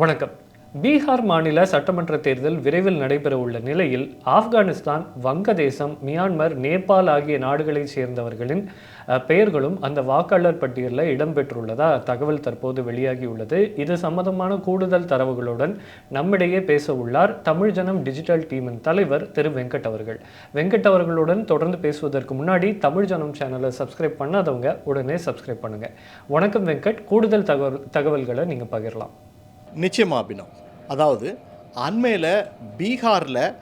வணக்கம். பீகார் மாநில சட்டமன்ற தேர்தல் விரைவில் நடைபெற உள்ள நிலையில் ஆப்கானிஸ்தான் வங்கதேசம் மியான்மர் நேபாள் ஆகிய நாடுகளைச் சேர்ந்தவர்களின் பெயர்களும் அந்த வாக்காளர் பட்டியலில் இடம்பெற்றுள்ளதா தகவல் தற்போது வெளியாகியுள்ளது. இது சம்பந்தமான கூடுதல் தரவுகளுடன் நம்மிடையே பேச உள்ளார் தமிழ் ஜனம் டிஜிட்டல் டீமின் தலைவர் திரு வெங்கட் அவர்கள். வெங்கட் அவர்களுடன் தொடர்ந்து பேசுவதற்கு முன்னாடி தமிழ் ஜனம் சேனலை சப்ஸ்கிரைப் பண்ணாதவங்க உடனே சப்ஸ்கிரைப் பண்ணுங்க. வணக்கம் வெங்கட். கூடுதல் தகவல் தகவல்களை நீங்கள் பகிரலாம். நிச்சயமா அபினவ் அதாவது அண்மையில் பீகாரில்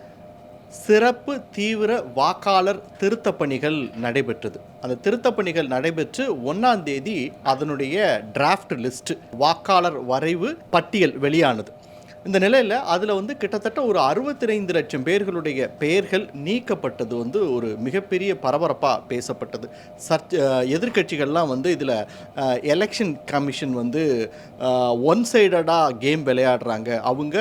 சிறப்பு தீவிர வாக்காளர் திருத்தப்பணிகள் நடைபெற்றது. அந்த திருத்தப்பணிகள் நடைபெற்று ஒன்றாம் தேதி அதனுடைய டிராஃப்ட் லிஸ்ட் வாக்காளர் வரைவு பட்டியல் வெளியானது. இந்த நிலையில் அதில் வந்து கிட்டத்தட்ட ஒரு அறுபத்தி லட்சம் பேர்களுடைய பெயர்கள் நீக்கப்பட்டது வந்து ஒரு மிகப்பெரிய பரபரப்பாக பேசப்பட்டது. சர்ச் எதிர்கட்சிகள்லாம் வந்து இதில் எலெக்ஷன் கமிஷன் வந்து ஒன் சைடடாக கேம் விளையாடுறாங்க. அவங்க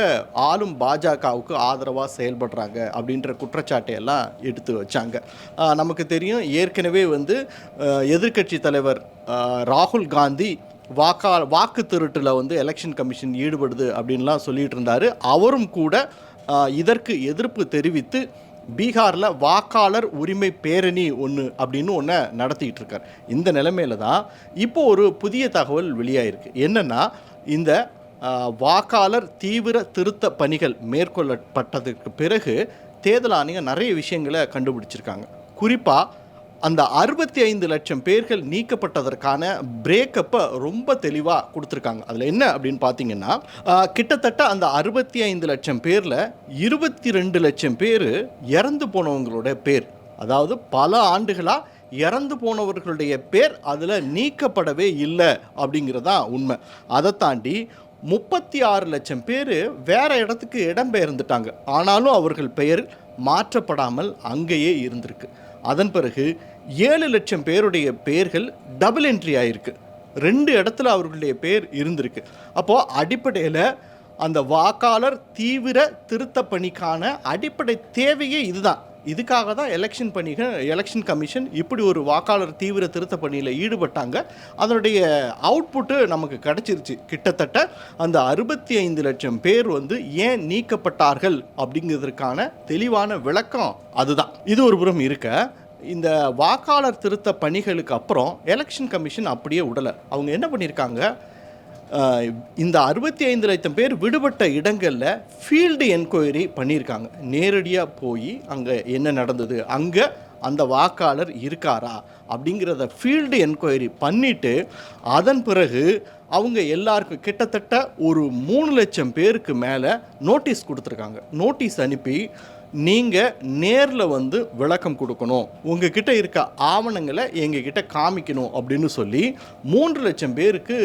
ஆளும் பாஜகவுக்கு ஆதரவாக செயல்படுறாங்க அப்படின்ற குற்றச்சாட்டையெல்லாம் எடுத்து வச்சாங்க. நமக்கு தெரியும் ஏற்கனவே வந்து எதிர்கட்சி தலைவர் ராகுல் காந்தி வாக்கா வாக்கு திருட்டில் வந்து எலெக்ஷன் கமிஷன் ஈடுபடுது அப்படின்லாம் சொல்லிட்டு இருந்தார் அவரும் கூட இதற்கு எதிர்ப்பு தெரிவித்து பீகாரில் வாக்காளர் உரிமை பேரணி ஒன்று அப்படின்னு ஒன்று நடத்திக்கிட்டு இருக்கார் இந்த நிலைமையில தான் இப்போ ஒரு புதிய தகவல் வெளியாயிருக்கு. என்னென்னா இந்த வாக்காளர் தீவிர திருத்த பணிகள் மேற்கொள்ளப்பட்டதுக்கு பிறகு தேர்தல் ஆணையம் நிறைய விஷயங்களை கண்டுபிடிச்சிருக்காங்க. குறிப்பாக அந்த அறுபத்தி ஐந்து லட்சம் பேர்கள் நீக்கப்பட்டதற்கான பிரேக்கப்பை ரொம்ப தெளிவாக கொடுத்துருக்காங்க. அதில் என்ன அப்படின்னு பார்த்தீங்கன்னா கிட்டத்தட்ட அந்த அறுபத்தி ஐந்து லட்சம் பேரில் இருபத்தி ரெண்டு லட்சம் பேர் இறந்து போனவங்களோட பேர். அதாவது பல ஆண்டுகளாக இறந்து போனவர்களுடைய பேர் அதில் நீக்கப்படவே இல்லை அப்படிங்கிறது தான் உண்மை. அதை தாண்டி முப்பத்தி ஆறு லட்சம் பேர் வேற இடத்துக்கு இடம்பெயர்ந்துட்டாங்க. ஆனாலும் அவர்கள் பெயர் மாற்றப்படாமல் அங்கேயே இருந்திருக்கு. அதன் பிறகு ஏழு லட்சம் பேருடைய பெயர்கள் டபுள் என்ட்ரி ஆகிருக்கு ரெண்டு இடத்துல அவர்களுடைய பேர் இருந்திருக்கு. அப்போது அடிப்படையில் அந்த வாக்காளர் தீவிர திருத்த பணிக்கான அடிப்படை தேவையே இதுதான். இதுக்காக தான் எலெக்ஷன் பணிகள் எலெக்ஷன் கமிஷன் இப்படி ஒரு வாக்காளர் தீவிர திருத்த பணியில் ஈடுபட்டாங்க. அதனுடைய அவுட்புட்டு நமக்கு கிடைச்சிருச்சு. கிட்டத்தட்ட அந்த அறுபத்தி ஐந்து லட்சம் பேர் வந்து ஏன் நீக்கப்பட்டார்கள் அப்படிங்கிறதுக்கான தெளிவான விளக்கம் அதுதான். இது ஒரு புறம் இருக்க இந்த வாக்காளர் திருத்த பணிகளுக்கு அப்புறம் எலெக்ஷன் கமிஷன் அப்படியே விடலை அவங்க என்ன பண்ணியிருக்காங்க இந்த அறுபத்தி ஐந்து லட்சம் பேர் விடுபட்ட இடங்களில் ஃபீல்டு என்கொயரி பண்ணியிருக்காங்க நேரடியாக போய் அங்கே என்ன நடந்தது? அங்கே அந்த வாக்காளர் இருக்காரா? அப்படிங்கிறத ஃபீல்டு என்கொயரி பண்ணிவிட்டு அதன் பிறகு அவங்க எல்லாருக்கும் கிட்டத்தட்ட ஒரு மூணு லட்சம் பேருக்கு மேலே நோட்டீஸ் கொடுத்துருக்காங்க. நோட்டீஸ் அனுப்பி நீங்கள் நேரில் வந்து விளக்கம் கொடுக்கணும். உங்ககிட்ட இருக்க ஆவணங்களை எங்ககிட்ட காமிக்கணும் அப்படின்னு சொல்லி மூன்று லட்சம் பேருக்கு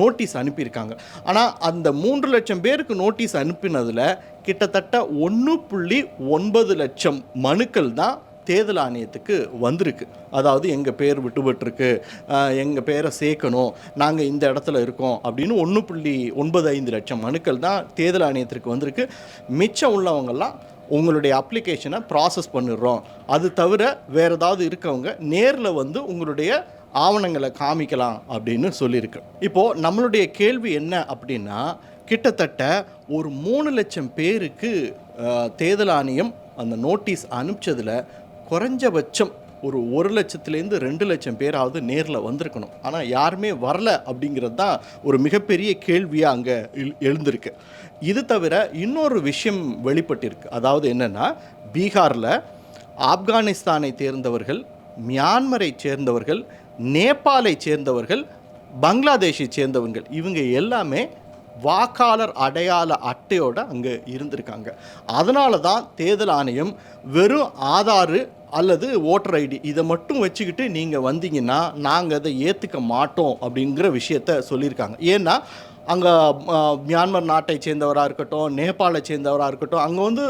நோட்டீஸ் அனுப்பியிருக்காங்க. ஆனால் அந்த மூன்று லட்சம் பேருக்கு நோட்டீஸ் அனுப்பினதில் கிட்டத்தட்ட ஒன்று புள்ளி ஒன்பது லட்சம் மனுக்கள் தான் தேர்தல் ஆணையத்துக்கு வந்திருக்கு. அதாவது எங்கள் பேர் விட்டுபட்டுருக்கு. எங்கள் பேரை சேர்க்கணும். நாங்கள் இந்த இடத்துல இருக்கோம் அப்படின்னு ஒன்று புள்ளி ஒன்பது ஐந்து லட்சம் மனுக்கள் தான் தேர்தல் ஆணையத்திற்கு வந்திருக்கு. மிச்சம் உள்ளவங்கள்லாம் உங்களுடைய அப்ளிகேஷனை ப்ராசஸ் பண்ணிடுறோம். அது தவிர வேறு ஏதாவது இருக்கவங்க நேரில் வந்து உங்களுடைய ஆவணங்களை காமிக்கலாம் அப்படின்னு சொல்லியிருக்கு. இப்போது நம்மளுடைய கேள்வி என்ன அப்படின்னா கிட்டத்தட்ட ஒரு மூணு லட்சம் பேருக்கு தேர்தல் ஆணையம் அந்த நோட்டீஸ் அனுப்பிச்சதில் குறைஞ்சபட்சம் ஒரு ஒரு லட்சத்துலேருந்து ரெண்டு லட்சம் பேராவது நேரில் வந்திருக்கணும். ஆனால் யாருமே வரல அப்படிங்கிறது தான் ஒரு மிகப்பெரிய கேள்வியாக அங்கே எழுந்திருக்கு. இது தவிர இன்னொரு விஷயம் வெளிப்பட்டிருக்கு. அதாவது என்னென்னா பீகாரில் ஆப்கானிஸ்தானை சேர்ந்தவர்கள் மியான்மரை சேர்ந்தவர்கள் நேபாளை சேர்ந்தவர்கள் பங்களாதேஷை சேர்ந்தவர்கள் இவங்க எல்லாமே வாக்காளர் அடையாள அட்டையோட அங்கே இருந்திருக்காங்க. அதனால தான் தேர்தல் ஆணையம் வெறும் ஆதாரு அல்லது ஓட்டர் ஐடி இதை மட்டும் வச்சுக்கிட்டு நீங்கள் வந்தீங்கன்னா நாங்கள் அதை ஏற்றுக்க மாட்டோம் அப்படிங்கிற விஷயத்த சொல்லியிருக்காங்க. ஏன்னா அங்கே மியான்மர் நாட்டை சேர்ந்தவராக இருக்கட்டும் நேபாளை சேர்ந்தவராக இருக்கட்டும் அங்கே வந்து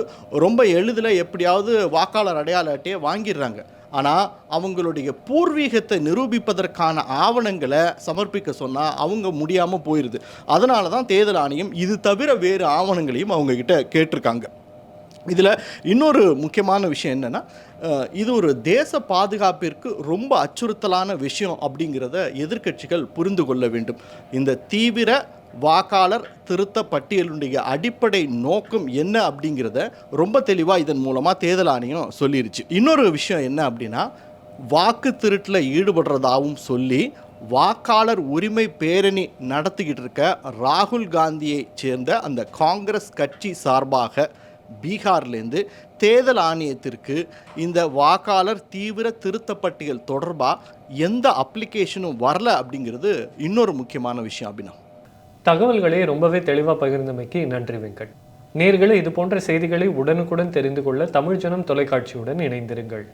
ரொம்ப எளிதில் எப்படியாவது வாக்காளர் அடையாள அட்டையை வாங்கிடுறாங்க. ஆனால் அவங்களுடைய பூர்வீகத்தை நிரூபிப்பதற்கான ஆவணங்களை சமர்ப்பிக்க சொன்னால் அவங்க முடியாமல் போயிடுது அதனால தான் தேர்தல் ஆணையம் இது தவிர வேறு ஆவணங்களையும் அவங்கக்கிட்ட கேட்டிருக்காங்க. இதில் இன்னொரு முக்கியமான விஷயம் என்னென்னா இது ஒரு தேச பாதுகாப்பிற்கு ரொம்ப அச்சுறுத்தலான விஷயம் அப்படிங்கிறத எதிர்க்கட்சிகள் புரிந்து கொள்ள வேண்டும். இந்த தீவிர வாக்காளர் திருத்த பட்டியலுடைய அடிப்படை நோக்கம் என்ன அப்படிங்கிறத ரொம்ப தெளிவாக இதன் மூலமாக தேர்தல் ஆணையம் சொல்லிருச்சு. இன்னொரு விஷயம் என்ன அப்படின்னா வாக்கு திருட்டில் ஈடுபடுறதாகவும் சொல்லி வாக்காளர் உரிமை பேரணி நடத்திக்கிட்டு இருக்க ராகுல் காந்தியை சேர்ந்த அந்த காங்கிரஸ் கட்சி சார்பாக பீகார்லேருந்து தேர்தல் ஆணையத்திற்கு இந்த வாக்காளர் தீவிர திருத்தப்பட்டியல் தொடர்பாக எந்த அப்ளிகேஷனும் வரல அப்படிங்கிறது இன்னொரு முக்கியமான விஷயம் அபினவ் தகவல்களை ரொம்பவே தெளிவாக பகிர்ந்தமைக்கு நன்றி வெங்கட். நேர்களே இது போன்ற செய்திகளை உடனுக்குடன் தெரிந்து கொள்ள தமிழ் ஜனம் தொலைக்காட்சியுடன் இணைந்திருங்கள்.